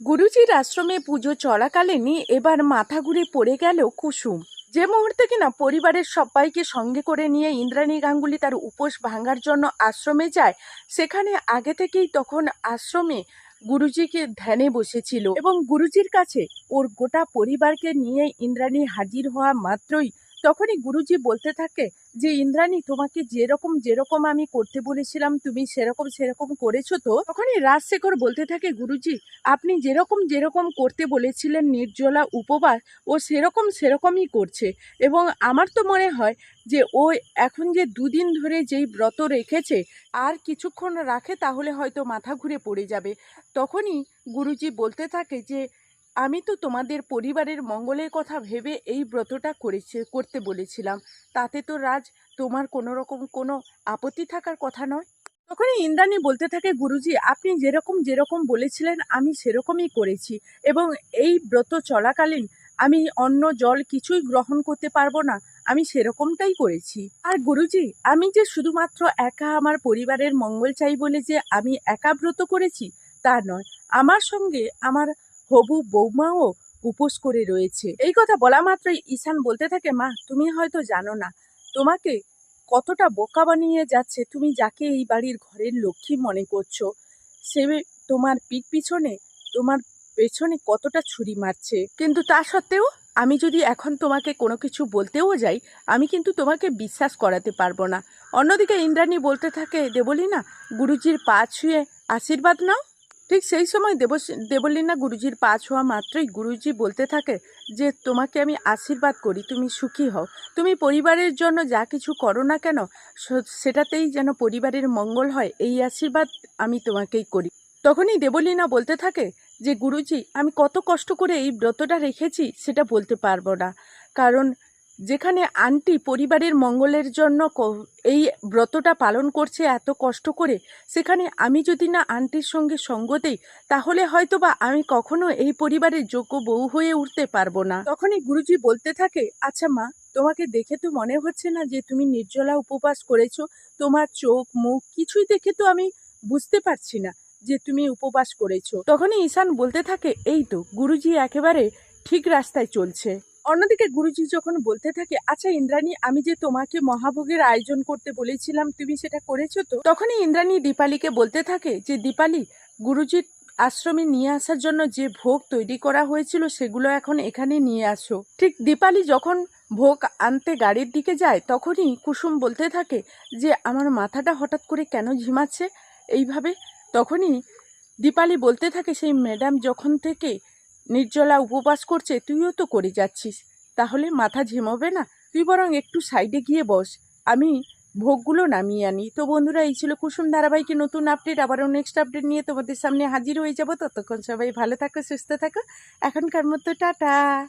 গুরুজির আশ্রমে পুজো চলাকালীনই এবার মাথা ঘুরে পড়ে গেল কুসুম। যে মুহূর্তে কিনা পরিবারের সবাইকে সঙ্গে করে নিয়ে ইন্দ্রাণী গাঙ্গুলি তার উপোস ভাঙার জন্য আশ্রমে যায়, সেখানে আগে থেকেই তখন আশ্রমে গুরুজিকে ধ্যানে বসেছিল এবং গুরুজির কাছে ওর গোটা পরিবারকে নিয়ে ইন্দ্রাণী হাজির হওয়া মাত্রই তখনই গুরুজি বলতে থাকে যে, ইন্দ্রাণী, তোমাকে যেরকম যেরকম আমি করতে বলেছিলাম, তুমি সেরকম সেরকম করেছ তো? তখনই রাজশেখর বলতে থাকে, গুরুজি, আপনি যেরকম যেরকম করতে বলেছিলেন নির্জলা উপবাস, ও সেরকম, সেরকমই করছে। এবং আমার তো মনে হয় যে, ও এখন যে দুদিন ধরে যেই ব্রত রেখেছে, আর কিছুক্ষণ রাখে, তাহলে হয়তো মাথা ঘুরে পড়ে যাবে। তখনই গুরুজি বলতে থাকে যে আমি তো তোমাদের পরিবারের মঙ্গলের কথা ভেবে এই ব্রতটা করেছে, করতে বলেছিলাম। তাতে তো রাজ, তোমার কোনো রকম কোনো আপত্তি থাকার কথা নয়? তখনই ইন্দ্রাণী বলতে থাকে, গুরুজি, আপনি যেরকম যেরকম বলেছিলেন, আমি সেরকমই করেছি। এবং এই ব্রত চলাকালীন আমি অন্য জল কিছুই গ্রহণ করতে পারব না, আমি সেরকমটাই করেছি। আর গুরুজি, আমি যে শুধুমাত্র একা আমার পরিবারের মঙ্গল চাই বলে যে আমি একা ব্রত করেছি, তা নয়। আমার সঙ্গে আমার হবু বৌমাও উপোস করে রয়েছে। এই কথা বলা মাত্রই ঈশান বলতে থাকে, মা, তুমি হয়তো জানো না, তোমাকে কতটা বোকা বানিয়ে যাচ্ছে। তুমি যাকে এই বাড়ির ঘরের লক্ষ্মী মনে করছ, সে তোমার পিঠ পিছনে, তোমার পেছনে কতটা ছুরি মারছে। কিন্তু তা সত্ত্বেও আমি যদি এখন তোমাকে কোনো কিছু বলতেও যাই, আমি কিন্তু তোমাকে বিশ্বাস করাতে পারব না। অন্যদিকে ইন্দ্রাণী বলতে থাকে দেবলি না গুরুজির পা ছুঁয়ে আশীর্বাদ নাও। ঠিক সেই সময় দেব দেবলীনা গুরুজির পা ছোঁয়া মাত্রই গুরুজি বলতে থাকে যে, তোমাকে আমি আশীর্বাদ করি, তুমি সুখী হও। তুমি পরিবারের জন্য যা কিছু করো না কেন সেটাতেই যেন পরিবারের মঙ্গল হয়, এই আশীর্বাদ আমি তোমাকেই করি। তখনই দেবলীনা বলতে থাকে যে, গুরুজি, আমি কত কষ্ট করে এই ব্রতটা রেখেছি, সেটা বলতে পারব না। কারণ যেখানে আন্টি পরিবারের মঙ্গলের জন্য এই ব্রতটা পালন করছে এত কষ্ট করে, সেখানে আমি যদি না আন্টির সঙ্গে সঙ্গ দেই, তাহলে হয়তো বা আমি কখনো এই পরিবারের যোগ্য বউ হয়ে উঠতে পারব না। তখনই গুরুজি বলতে থাকে আচ্ছা মা, তোমাকে দেখে তো মনে হচ্ছে না যে তুমি নির্জলা উপবাস করেছ, তোমার চোখ, মুখ কিছুই দেখে তো আমি বুঝতে পারছি না যে তুমি উপবাস করেছ। তখনই ঈশান বলতে থাকে, এই তো, গুরুজি একেবারে ঠিক রাস্তায় চলছে। অন্যদিকে গুরুজি যখন বলতে থাকে আচ্ছা ইন্দ্রাণী, আমি যে তোমাকে মহাভোগের আয়োজন করতে বলেছিলাম, তুমি সেটা করেছ তো? তখনই ইন্দ্রাণী দীপালিকে বলতে থাকে যে, দীপালি, গুরুজির আশ্রমে নিয়ে আসার জন্য যে ভোগ তৈরি করা হয়েছিল, সেগুলো এখন এখানে নিয়ে আসো। ঠিক দীপালি যখন ভোগ আনতে গাড়ির দিকে যায়, তখনই কুসুম বলতে থাকে যে, আমার মাথাটা হঠাৎ করে কেন ঝিমাচ্ছে এইভাবে? তখনই দীপালি বলতে থাকে, সেই ম্যাডাম যখন থেকে নির্জলা উপবাস করছে, তুইও তো করে যাচ্ছিস। তাহলে মাথা ঝেমবে না? তুই বরং একটু সাইডে গিয়ে বস। আমি ভোগগুলো নামিয়ে আনি। তো বন্ধুরা, এই ছিল কুসুম ধারাবাহিকে নতুন আপডেট আবারও নেক্সট আপডেট নিয়ে তোমাদের সামনে হাজির হয়ে যাব। ততক্ষণ সবাই ভালো থাকো, সুস্থ থাকো। এখনকার মতো, টাটা!